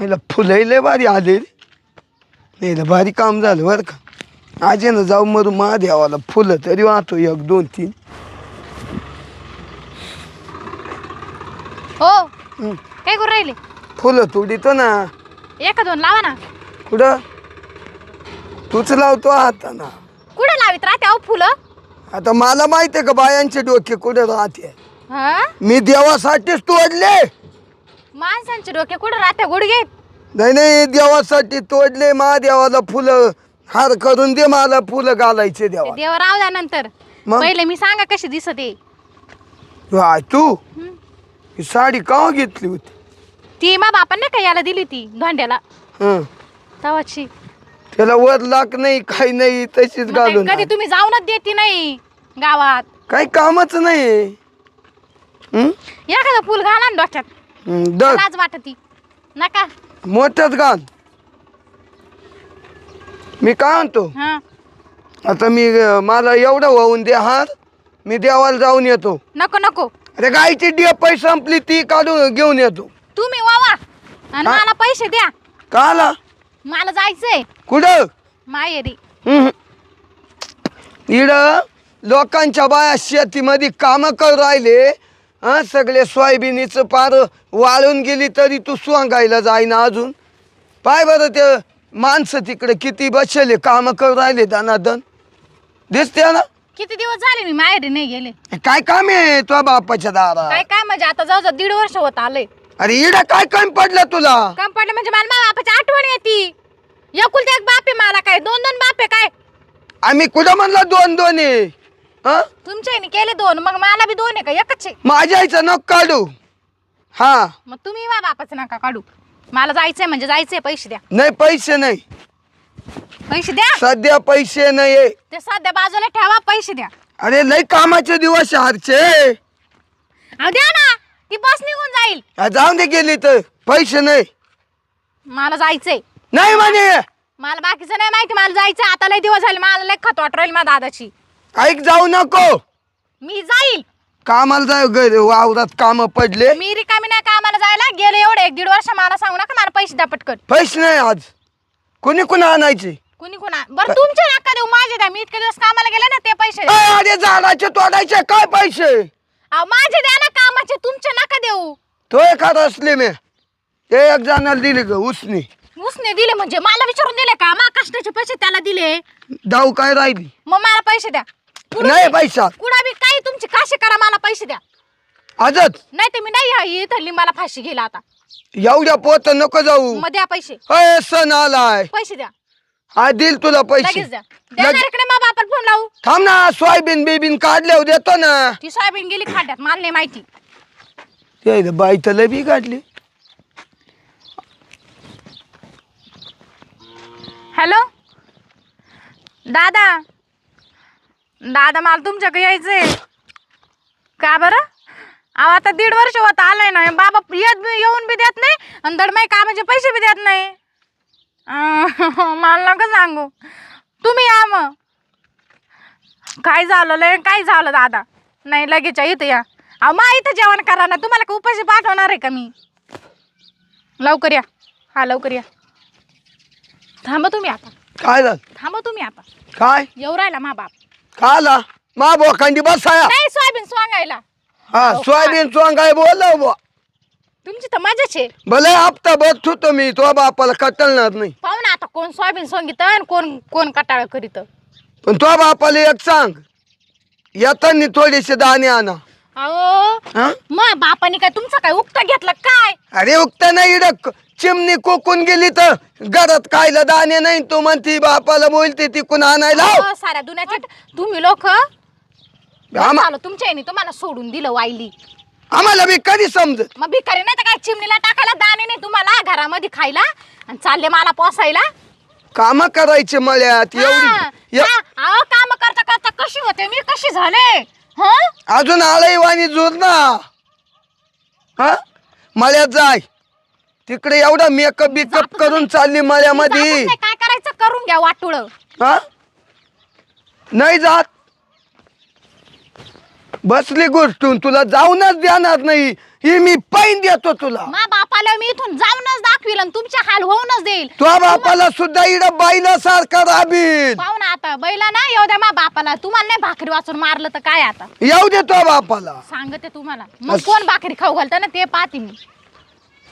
मला फुलंही लय भारी आले नाही लय भारी काम झालं बरं का. आज ना जाऊ मरू महादेवाला फुलं तरी वाहतो एक दोन तीन. हो हं. काय करू राहिले? फुलं तोडीतो ना. एका दोन लावा ना. कुठं? तूच लावतो हाताना. कुठं लावित राहते अहो फुलं? आता मला माहिती आहे का बायांचे डोके कुठे राहते? हा? मी देवासाठीच तोडले. माणसांचे डोके कुठं राहते गुडघे? नाही नाही देवासाठी तोडले महादेवाला फुलं. हार करून दे मला फुलं घालायचे देवा. देव राव द्या नंतर. मग? पहिले मी सांगा कशी दिसत. आहे तू? हं. ही साडी का घेतली होती? ती मा बापाने का याला दिली ती धोंड्याला हं. तवाची. त्याला वर लाक नाही काही नाही तशीच घालून कधी तुम्ही जाऊनच देती नाही गावात. काही कामच नाही. हं? एखादं फुल घाला ना डोक्यात. दर लाज वाटती नका. घाल. मी काय म्हणतो? हा. आता मी अं, मला एवढं वाहून दे हार मी देवाला जाऊन येतो. नको नको. अरे गायची डिपई संपली ती काढून घेऊन येतो. तुम्ही वावा. आणि हा? मला पैसे द्या. का आला मला जायचंय. कुठं? माहेरी. इड लोकांच्या बाया शेतीमध्ये कामं करू राहिले हा सगळे सोयाबीनीचं पार वाळून गेली तरी तू स्वांगायला जाईना अजून. पाय बरं ते माणसं तिकडे किती बसले कामं करू राहिले दनादन दिसते ना? किती दिवस झाले मी माहेरी नाही गेले. काय काम आहे तुझ्या बापाच्या दारा काय काय म्हणजे आता जाऊ जाऊ दीड वर्ष होत आलंय. अरे इड काय कमी पडलं तुला? काम पडलं म्हणजे मला माझ्या बापाची आठवण येते. एकुलते एक बाप आहे मला काय? दोन दोन बाप आहे काय? आम्ही कुठं म्हणलं दोन दोन आहे? हा? तुमच्या ह्याने केले दोन मग मला बी दोन आहे का? एकच आहे. माझ्या आईचं नको काढू. हा. मग तुम्ही माझ्या बापाचं नका काढू. मला जायचंय म्हणजे जायचंय पैसे द्या. नाही पैसे नाही. पैसे द्या. सध्या पैसे नाही ते सध्या बाजूला ठेवा पैसे द्या. अरे लय कामाचे दिवस हारचे अहो द्या ना. ती बस निघून जाईल. हा, जाऊन दे गेली तर. पैसे नाही. मला जायचंय. नाही म्हणे. मला बाकीचं नाही माहिती. मला जायचंय. आता लय दिवस झाले. मला लय खत वाट राहील माझ्या दादाची. ऐक जाऊ नको. मी जाईल. कामाला वावरात काम पडले. मी रिकामी नाही कामाला जायला. गेले एवढे एक दीड वर्ष मला सांगू नका मला पैसे द्या पटकन पैसे नाही आज. कोणी कोणी आणायचे? कुणी कुणा? बरं तुमचे नका देऊ? माझे द्या. मी इतके दिवस कामाला गेले ना ते पैसे. द्या. अय, अरे झाडाचे तोडायचे काय पैसे? अहो माझे द्या ना कामाचे तुमचे नका देऊ. तो एखाद असले मी. ते एक जणाला दिले ग उसने. उसने दिले म्हणजे? मला विचारून दिले का? मा कष्टाचे पैसे त्याला दिले. दाऊ काय राहिली? मग मला पैसे द्या. नाही पैसा. कुणा बी काही तुमची काशी करा मला पैसे द्या. आजच? नाही तर मी नाही इथली मला फाशी गेला आता. एवढ्या पोत नको जाऊ. मग द्या पैसे. अय सण आलाय. पैसे द्या. हा दिल तुला पैसे. लगेच द्या. देणार इकडे मा बापाला फोन लावू. थांब ना सोयाबीन बिबीन काढल्यावर देतो ना. ती सोयाबीन गेली खाड्यात मला नाही माहिती. ते बाई तर लय बी काढली. हॅलो? दादा दादा मला तुमच्याकडे यायचंय. का बरं? अहो आता दीड वर्ष होत आलंय ना बाबा येत बी येऊन बी देत नाही आणि दडमाई कामाचे पैसे बी देत नाही. अं, मला नका सांगू. तुम्ही या मग. काय झालं लय काय झालं दादा? नाही लगेच या, इथं या. अहो मा इथं जेवण करा ना तुम्हाला का उपाशी पाठवणार आहे का मी? लवकर या. हा लवकर या. थांबा तुम्ही आता. काय झालं? थांबा तुम्ही आता. काय? येऊ राहिला मा बाप. का आला. मा बोखांडी बसाया. नाही सोयाबीन स्वांगायला हा सोयाबीन चोंगाय बोल बुवा तुमची तर मजाच आहे. भले हप्ता बघत होतो मी तो बापाला कटलणार नाही. पाहू ना आता कोण सोयाबीन सोंगित आणि कोण कोण कटाळ करीत. पण तो बापाला एक सांग. येताना थोडेसे दाणे आणा. अहो हा? मग बापाने काय तुमचं काय उक्त घेतलं काय? अरे उगत नाही इडक चिमणी कोकून गेली तर घरात खायला दाणे नाही. तू म्हणती बापाला बोलते तिकून आणायला. अहो, साऱ्या दुनियाच्या तुम्ही लोक झालं? तुमच्या तुम्हाला सोडून दिलं वाईली आम्हाला बी कधी समजत? मग भिकारी नाही तर काय चिमणीला टाकायला दाणे नाही तुम्हाला घरामध्ये खायला? आणि चालले मला पोसायला? काम करायचे मळ्यात एवढी. काम करता करता कशी होते? मी कशी झाले? हा? अजून आलंय वाणी जोर ना. हा? मळ्यात जाय. तिकडे एवढा मेकअप बिकअप करून चालली मळ्यामध्ये. जातच नाही, काय करायचं? करून घ्या वाटुळ. हा? नाही जात. बसली गोष्टून. तुला जाऊनच देणार नाही. ही मी पैन देतो तुला. मा बापा आल्यावर मी इथून जाऊनच दाखवील आणि तुमचे हाल होऊनच देईल. तुझ्या बापाला सुद्धा इड बाईला सारखा राबील पाहू ना आता बैला ना येऊ द्या मा बापाला. तुम्हाला नाही भाकरी वाचून मारलं तर काय आता? येऊ दे तुझ्या बापाला. सांगते तुम्हाला. मग कोण भाकरी खाऊ घालतं ना ते पाहते मी.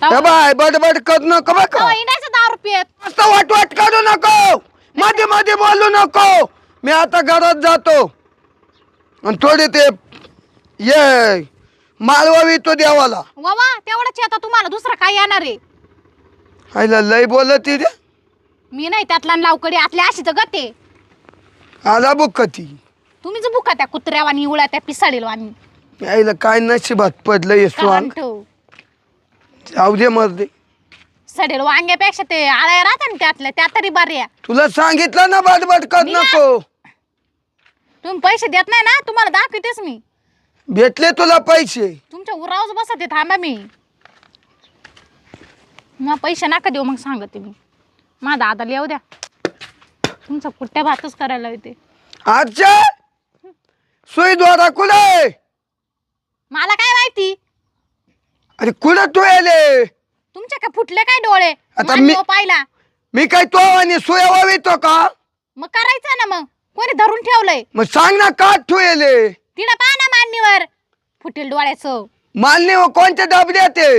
हे बाय बडबड करू नको इंडायचं दारू पियत मस्त वाटवाट करू नको. मध्ये मध्ये बोलू नको. मी आता घरात जातो. आणि थोडे ते ये. मालवावी तो देवाला. वा तेवढंच आता तुम्हाला दुसरं काय येणार आहे? आईला लय बोलत ती रे. मी नाही त्यातला लावकडी आतल्या अशीच गते आला बुक ती तुम्हीच बुका त्या कुत्र्यावानी उळ्या त्या पिसाडील वाणी आईला काय नशिबात पडलं ये स्वांग. ठेव जाऊ दे मर्दे सडेल वांग्यापेक्षा ते आळ्या राहत्या ना त्यातल्या त्या तरी बऱ्या. तुला सांगितलं ना बडबड कर. नको. तुम्ही पैसे देत नाही ना तुम्हाला दाखवतेच मी. भेटले तुला पैसे. तुमच्या उरावच बसते थांबा मी. मग पैसे नका देऊ मग सांगते मी. माझा दादा येऊ द्या. तुमचा कुट्ट्या भातच करायला येते. आजच्या सुई द्वारा कुठे? मला काय माहिती? अरे कुठं तू येले तुमच्या काय फुटले काय डोळे? आता मी- पाहिला. मी काय तो आणि सुया वावितो का? मग करायचं ना मग. कोणी धरून ठेवलंय? मग सांग ना का तू येले तिला पहा ना मांडणीवर फुटेल डोळ्याचं. मालनी व कोणत्या डबड्यात आहे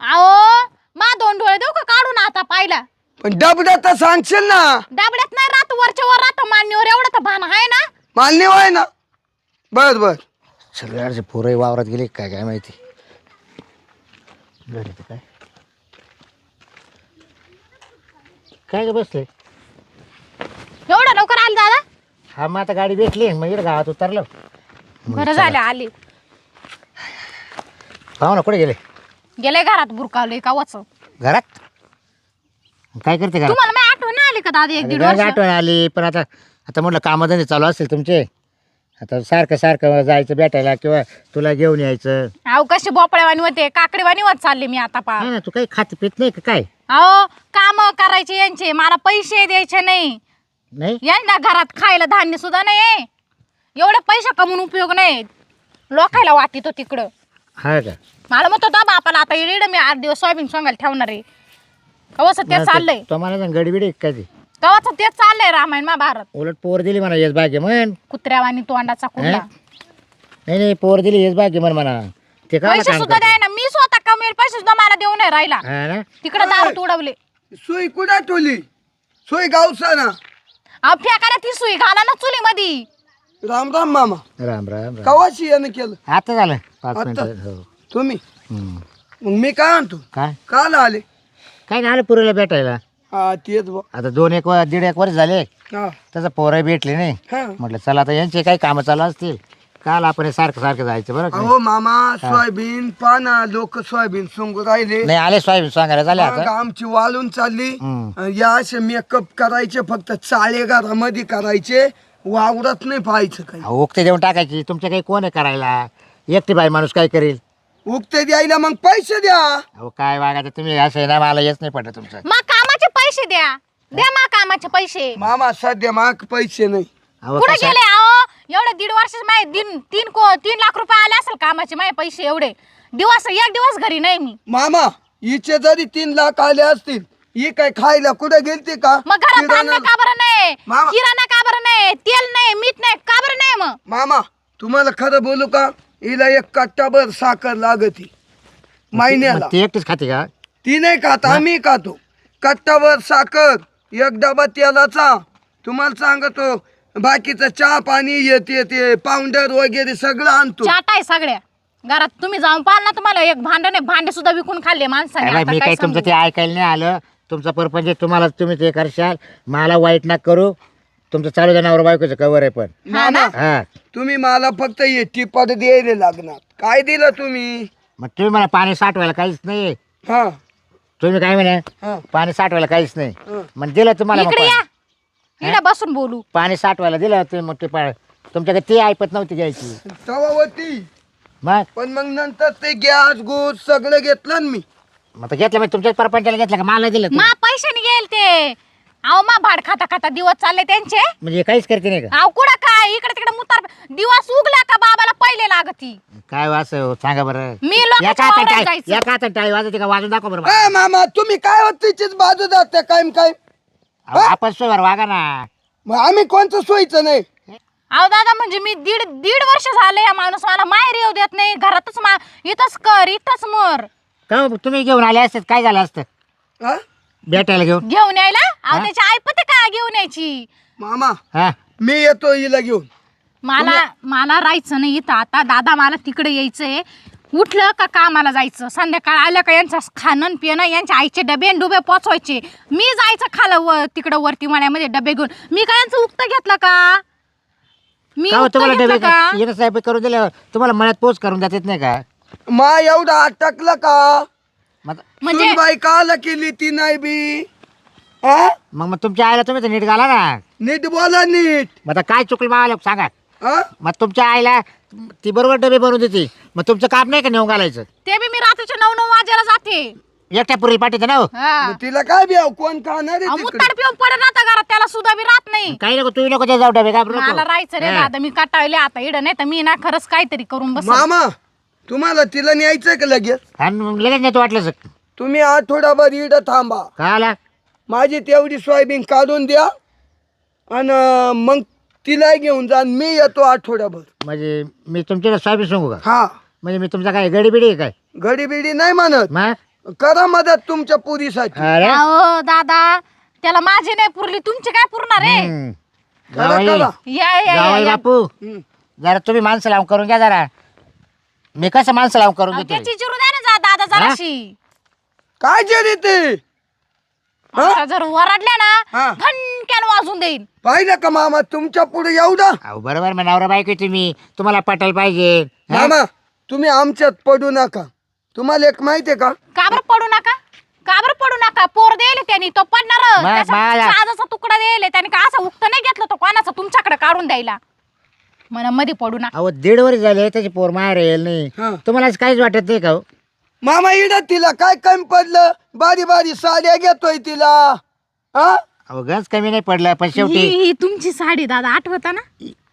आओ मा दोन डोळे देऊ का काढून आता पाहिला. पण डबड्या तर सांगशील ना. डाबड्यात नाही राहत वरच्या वर राहत मांडणीवर एवढं तर भान आहे ना. मालनी होय ना. बर बर. सगळ्याचे पोरं वावरात गेले काय काय माहिती? काय? काय ग बसले? एवढं लवकर आले दादा? हा मग आता गाडी भेटली मग इकडे गावात उतरलो. बरं झालं आले. पाहू ना कुठे गेले? गेले घरात बुरकावले का वच? घरात? काय करते घरात? तुम्हाला मी आठवण नाही आली का दादा एक दीड वर्ष? आठवण आली पण आता आता म्हटलं कामधंदे चालू असतील तुमचे. आता सारखं सारखं जायचं भेटायला किंवा तुला घेऊन यायचं. अहो कशी बोपळेवाणी होते काकडीवाणी होत चालले मी आता पा नाही ना तू काही खात पित नाही का काय? अहो काम करायचे यांचे मला पैसे द्यायचे नाही. नाही? यांना घरात खायला धान्य सुद्धा नाही एवढे पैसे कमवून उपयोग नाही. लोकायला वाटितो तिकडं. हा का? मला म्हणतो तो बापाला आता इड मी आठ दिवस सोयाबीन सोंगायला ठेवणार आहे. कवाच ते चाललंय तो मला सांग गडीबिडी काय ते कवाच तेच चाललंय रामायण महाभारत उलट पोर दिली म्हणा येस बागे म्हण. कुत्र्यावानी तोंडाचा कुंडा. हा? नाही नाही पोर दिली येस बागे म्हण म्हणा. ते काय पैसे सुद्धा? द्याय ना मी स्वतः कमेल पैसे सुद्धा मला देऊ नाही राहिला. हा ना? तिकडे दारू उडवले सुई कुठं ठेवली? सुई गावसा ना अहो फेकायला ती सुई घाला ना चुली मधी राम राम मामा. राम राम राम. कवाशी यानं केलं? आता झालं. पाच आता? मिनिटं हो. तुम्ही? हम्म. मग मी काय आणतो? काय? काल आले. काय नाही आलं पुरीला भेटायला. हा तेच आता दोन एक वर- दीड एक वर्ष झाले. हा. त्याचं पोरं भेटले नाही. हा. म्हटलं चला आता यांचे काही कामं चालू असतील. काल आपण हे सारखं सारखं जायचं बरं का? अहो मामा सोयाबीन पाना लोक सोयाबीन सोंगू राहिले. नाही आले सोयाबीन सांगायला झाले मग आता आमची वाळून चालली. हम्म. या असे मेकअप करायचे फक्त चाळे घरामध्ये करायचे. वावरात नाही पाहायचं काही. उक्ते देऊन टाकायची. तुमच्या काही कोण आहे करायला? एकटी बाई माणूस काय करेल? उगते द्यायला मग पैसे द्या. अहो काय वागायचं? तुम्ही असं आहे ना मला येच नाही पडत तुमचं. मग कामाचे पैसे द्या. द्या मा कामाचे पैसे. मामा सध्या माग पैसे नाही. अहो कुठे कसं गेले अहो? एवढे दीड वर्ष माय तीन तीन को तीन लाख रुपये आले असेल कामाचे माझे पैसे एवढे. दिवस एक दिवस घरी नाही मी. मामा हिचे जरी तीन लाख आले असतील ही काय खायला कुठे गेलती का? मग घरात धान्य किराणा- का बरं नाही? मामा. किराणा का बरं नाही तेल नाही मीठ नाही का बरं नाही मग? मामा तुम्हाला खरं बोलू का? हिला एक कट्टाभर साखर लागती. महिन्याला. मग ती एकटीच खाते का? ती नाही खात आम्ही खातो. कट्टावर साखर एक डबा तेलाचा. तुम्हाला सांगतो बाकीचं चहा पाणी येते ते पावडर वगैरे सगळं आणतो. चाट आहे सगळ्या. घरात तुम्ही जाऊन पाहाल ना तुम्हाला एक भांड नाही भांडे सुद्धा विकून खाल्ले माणसाने. अरे बाई, आता मी काय काही तुमचं? ते ऐकायला नाही आलं? तुमचा परपंच तुम्हाला तुम्ही ते करशाल. मला वाईट ना करू. तुमचं चालू जनावर बायकोचं कवर आहे पण. हा ना? हा. तुम्ही मला फक्त ये टिपट द्यायला लागणार. काय दिलं तुम्ही? मग तुम्ही मला पाणी साठवायला काहीच नाही. हा. तुम्ही काय म्हणे? हा. पाणी साठवायला काहीच नाही. हं. मग दिलं तुम्हाला मग इकडे या. पाणी. इकडे बसून बोलू. पाणी साठवायला दिलं ते मग ते पा- तुमच्याकडे ते ऐपत नव्हती घ्यायची. तवावती मग? पण मग नंतर ते गॅस गोस सगळं घेतलं ना मी. मग घेतलं मग तुमच्याच परपंचाला घेतलं का? मला दिलं तुम्ही? मा पैशाने गेल ते. अहो मा भाड खाता खाता दिवस चालले त्यांचे. म्हणजे काहीच करते नाही का? अहो कुठं काय? इकडे तिकडे मुतार दिवस उगला का बाबाला पहिले लागती? काय वाच सांगा बरं. मी या लोकांच्या का वावरात टाळी जायचं. या का टाळी वाजते का? वाजून दाखव बरं ए मामा तुम्ही काय होत तिचीच बाजू जाते काय काय अहो, आपण सोयवर वागा ना. मग आम्ही कोणतं सोयीचं नाही? अहो दादा म्हणजे मी दीड दीड वर्ष झाले या माणूस मला माहेर येऊ देत नाही. घरातच मा इथंच कर इथंच मर. का हो, तुम्ही घेऊन आले असते काय झालं असतं? हा? भेटायला घेऊन? घेऊन यायला? अहो? त्याची ऐपते का घेऊन यायची? मामा हा? मी येतो हिला घेऊन. मला मला राहायचं नाही इथं आता. दादा मला तिकडे यायचंय. उठलं का कामाला जायचं? संध्याकाळ आलं का यांचं खाणं पिणं यांच्या आईचे डबे आणि डुबे पोचवायचे. मी जायचं खालं व तिकडं वरती मळ्यामध्ये डबे घेऊन. मी काय यांचं उक्त घेतलं का? मी का हो, उक्त तुम्हाला घेतलं डबे का? येणं साहेब करून दिले तुम्हाला मळ्यात पोच करून देत नाही का? मा एवढा अटकलं का? म्हणजे बाई काल केली ती नाही बी. हा? मग मग तुमच्या आईला तुम्ही तर नीट घाला ना. नीट बोला नीट. मग आता काय चुकलं मावाला सांगा. हा? मग तुमच्या आईला ती बरोबर डबे बनवून देते. मग तुमचं काम नाही का नेऊन घालायचं? ते बी मी रात्रीच्या नऊ नऊ वाजायला जाते. एकट्या पुरी पाठीचं ना हो. हा. तिला काय बी अहो, कोण खाणार आहे तिकडे? पिऊन पडत राहता घरात त्याला सुद्धा बी राहत नाही. काही नको तुम्ही नको ते जाऊ डबे. मला राहायचं रे हा. दादा मी कटाळले आता इड नाही तर मी ना खरंच काहीतरी करून बस. मामा तुम्हाला तिला न्यायचंय का लगेच? आणि मग लगेच नाही वाटलं सर तुम्ही आठवडाभर इड थांबा. का आला माझी तेवढी सोयाबीन काढून द्या आणि मग तिला घेऊन जा आणि मी येतो आठवड्याभर म्हणजे मी तुमच्याकडे स्वाबी सांगू का? हा. म्हणजे मी तुमचा काय गडी बिडी आहे काय? घडी बिडी नाही म्हणत. मग करा मदत तुमच्या पुरीसाठी. अरे? अहो दादा त्याला माझी नाही पुरली तुमची काय पुरणार आहे? हम्म. करा जावई. करा. या या, या जावई या. बापू. हम्म. जरा तुम्ही माणसं लावून करून घ्या जरा. मी कसं माणसं लावून करून अहो, घेतो त्याची चिरू द्या ना जा दादा जराशी. काय जे ते? आता जर वरडल्या हा. ना घनक्यान वाजून देईन. पाहिलं का मामा तुमच्यापुढे एवढा अहो बरोबर मग नवरा बायको आहे तुम्ही. तुम्हाला पटायला पाहिजे. हा? मामा तुम्ही आमच्यात पडू नका. तुम्हाला एक माहितीये का? का बरं पडू नका? का बरं पडू नका? पोर देले त्यांनी तो पडणार मा- मला- साजाचा तुकडा देले त्याने का असं उक्त नाही घेतलं तो कोणाचा? तुमच्याकडे काढून द्यायला. म्हणा मध्ये पडू नका अहो दीड वर्ष झाले त्याची पोर माहेर येईल हा. नाही तुम्हाला असं काहीच वाटत नाही का हो? मामा इड तिला काय कमी पडलं? बारी बारी साड्या घेतोय तिला. हा? अहो गंज कमी नाही पडलं पण ही शेवटी ही तुमची साडी दादा आठवत ना?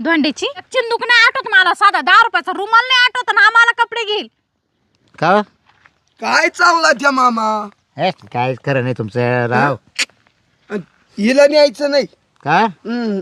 दोंडेची चिंदूक नाही आठवत मला साधा दहा रुपयाचा रुमाल नाही आठवत ना आम्हाला कपडे घेईल. का हो? काय चावला त्या मामा? हे काय खरं नाही तुमचं राव. अन हिला न्यायचं नाही. का? हम्म.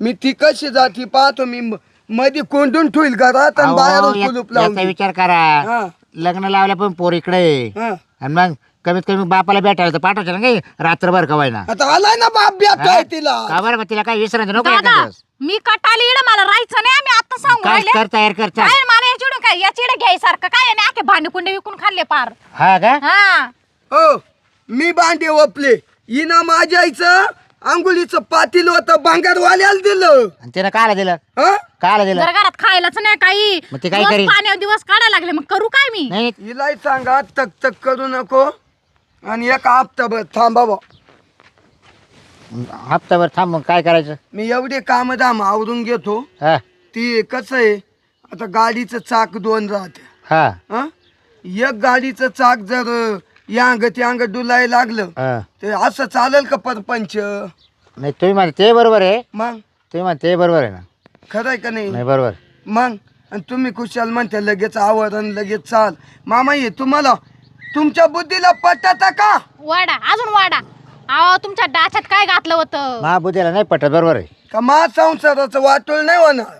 मी ती कशी जाती पाहतो मी म- मध्ये कोंडून ठेवील घरात आणि अहो, बाहेरून या- कुलूप याचा लावून विचार करा. हा. लग्न लावल्या पण पोर इकडे आहे. हा. आणि मग कमीत कमी बापाला भेटायला तर पाठवायचं ना काही? रात्रभर कवाय ना आता आलाय ना बाप भेटतोय तिला. का बरं मग तिला काय विसरायचं नको एखाद दादा दिवस मी कटाली इड मला राहायचं नाही आम्ही आता सांगू काय राहिले. कर तयार कर चल. काय मला या चिडून काय? या चिड घ्यायसारखं काय आणि आखे भांडे कुंडे विकून खाल्ले पार. हा का? हा. हो मी बांडे ओपले. हिनं माझ्या आंघोळीचं पातील होतं भांगारवाल्याला दिलं. आणि तिनं कायला दिलं? हा? कायला दिलं? जर घरात खायलाच नाही काही. मग ते काय रोज करीन? पाण्यावर दिवस काढायला लागले मग करू काय मी? नाही. हिलाही सांगा तक तक करू नको. आणि एक हप्ताभर थांबावं हप्ताभर थांब मग काय करायचं? मी एवढे काम दाम आवरून घेतो. हा. ती कसं आहे आता गाडीचं चाक दोन राहते. हा. हा? एक गाडीचं चाक जर या अंग त्या अंग डुलाय लागलं. हा. ते असं चालेल का परपंच? नाही तुम्ही म्हणते ते बरोबर आहे. मग? तुम्ही म्हणते ते बरोबर आहे ना. खरं आहे का नाही? नाही बरोबर. मग? आणि तुम्ही खुशाल म्हणते लगेच आवरण लगेच चाल. मामा ये तुम्हाला तुमच्या बुद्धीला पटत का? वाडा अजून वाडा. अहो तुमच्या डाच्यात काय घातलं होतं? महाबुद्धीला नाही पटत बरोबर आहे. का मा संसाराचं वाटोळ नाही होणार?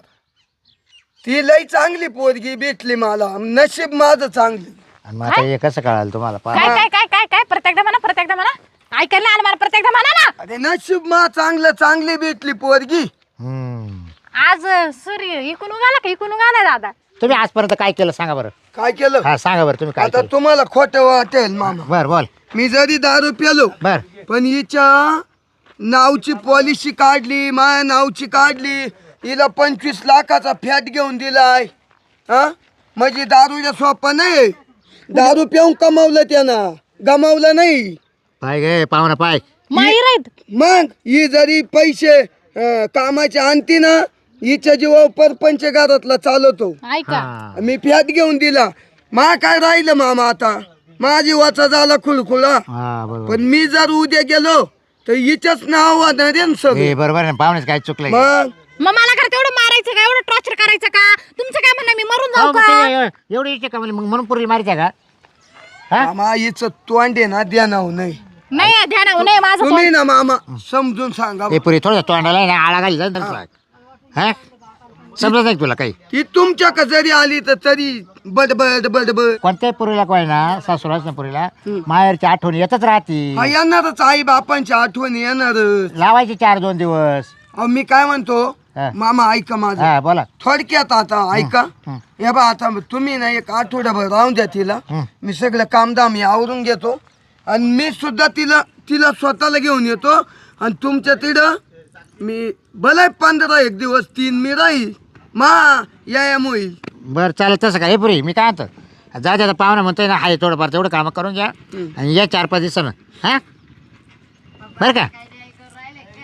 ती लई चांगली पोरगी भेटली मला नशीब माझं चांगली. आणि मग आता हे कसं कळालं तुम्हाला? काय काय काय काय काय? प्रत्येकदा म्हणा प्रत्येकदा म्हणा. ऐकायला आलं मला प्रत्येकदा म्हणा ना. अरे नशीब मा चांगलं चांगली भेटली पोरगी. हम्म. आज सूर्य इकून उगाला का इकून उगाला दादा? तुम्ही आजपर्यंत काय केलं सांगा बरं. काय केलं? हा सांगा बरं तुम्ही काय आता केलं? तुम्हाला खोटं वाटेल मामा. बर बोल. मी जरी दारू प्यालो बर. पण हिच्या नावची पॉलिसी काढली माझ्या नावची काढली हिला पंचवीस लाखाचा फॅट घेऊन दिलाय. हा? म्हणजे दारूच्या सोपं नाही दारू पिऊन कमावलं त्यानं. गमावलं नाही. पाय गे पाहुणा पाय. माही राहीत मग ही जरी पैसे अं, कामाचे आणती ना हिच्या जीवा परपंच घरातला चालवतो. ऐका. हा. मी फॅट घेऊन दिला. मा काय राहिलं मामा आता? माझी वाचा झाला खुळखुळा हा बरोबर. पण मी जर उद्या गेलो तर हिच्याच नाव वाजणार आहे ना सगळं. हे बरोबर आहे ना पाहुणेच काय चुकलं मग? मग मला काय तेवढं मारायचं का? एवढं टॉर्चर करायचं का? तुमचं काय म्हणणं मी मरून जाऊ का? ते एव- एवढी इच्छा का? म्हणली? मग म्हणून पुरी मारते का? हा? मामा हिचं तोंड आहे ना द्या नाव नाही नाही ध्यान नाही माझं तुम्ही ना मामा समजून सांगा हे पुरी थोडं तोंडाला आहे ना आळा घाली जाईल हा. समजत नाही तुला काही? ती तुमच्या का जरी आली तर तरी बडबड बडबड. कोणत्याही पुरीला काय ना सासूलाच ना पुरीला माहेरची आठवण येतच राहते. हा येणारच आई बापांची आठवण येणारच. लावायची चार दोन दिवस. अहो मी काय म्हणतो हा. मामा ऐका माझं. हा बोला. थोडक्यात आता ऐका. हं. हे बा आता तुम्ही ना एक आठवड्याभर राहून द्या तिला. हं. मी सगळं कामदाम मी आवरून घेतो. आणि मी सुद्धा तिला तिला स्वतःला घेऊन येतो. आणि तुमच्या तिथं मी भले पंधरा एक दिवस तीन मी राहील मा यायाम होईल बरं चालेल तसं काय हे पुरी मी काय म्हणतो? जा आता पाहुणा म्हणतोय ना हाय थोडंफार तेवढं कामं करून घ्या. आणि या चार पाच दिवसानं. हा? बरं का?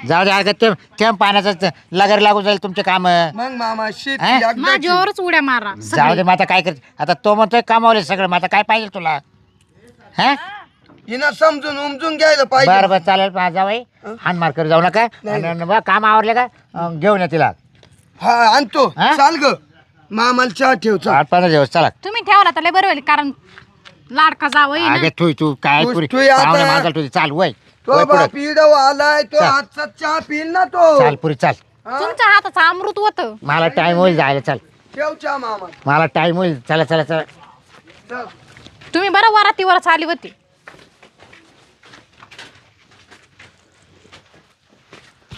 जाऊ दे अगं ते थेंब पाण्याचं लगर लागून जाईल तुमचे काम. मग मामा शेती हा? एकदाची. माझ्यावरच उड्या मारा जाऊ दे मग आता काय कर आता तो म्हणतोय कामावले सगळं मग आता काय पाहिजे तुला? हा? हिनं समजून उमजून घ्यायला पाहिजे. बरं बरं चालेल पहा जावई हान मार कर जाऊ नका. आणि बा काम आवरले का? अं, घेऊन या तिला. हा आणतो. हा? चाल ग. मामाला चहा ठेव चाल. आठ पंधरा दिवस चला. तुम्ही ठेवला तर लय बरं होईल कारण लाडका जावं अगे तू तू काय तू- पुरी तू आता- पाहुणे मागाल तुझी. चाल वय. तो पुढं. बाप इडव आलाय तो चाल. आजचा चहा पिल ना तो. चाल पुरी चाल. हा? तुमच्या हाताचं अमृत होतं. मला टाइम होईल जायला चाल. ठेव चहा मामा. मला टाइम होईल. चला चला चला. चल. तुम्ही बरं वरातीवरच आली होती.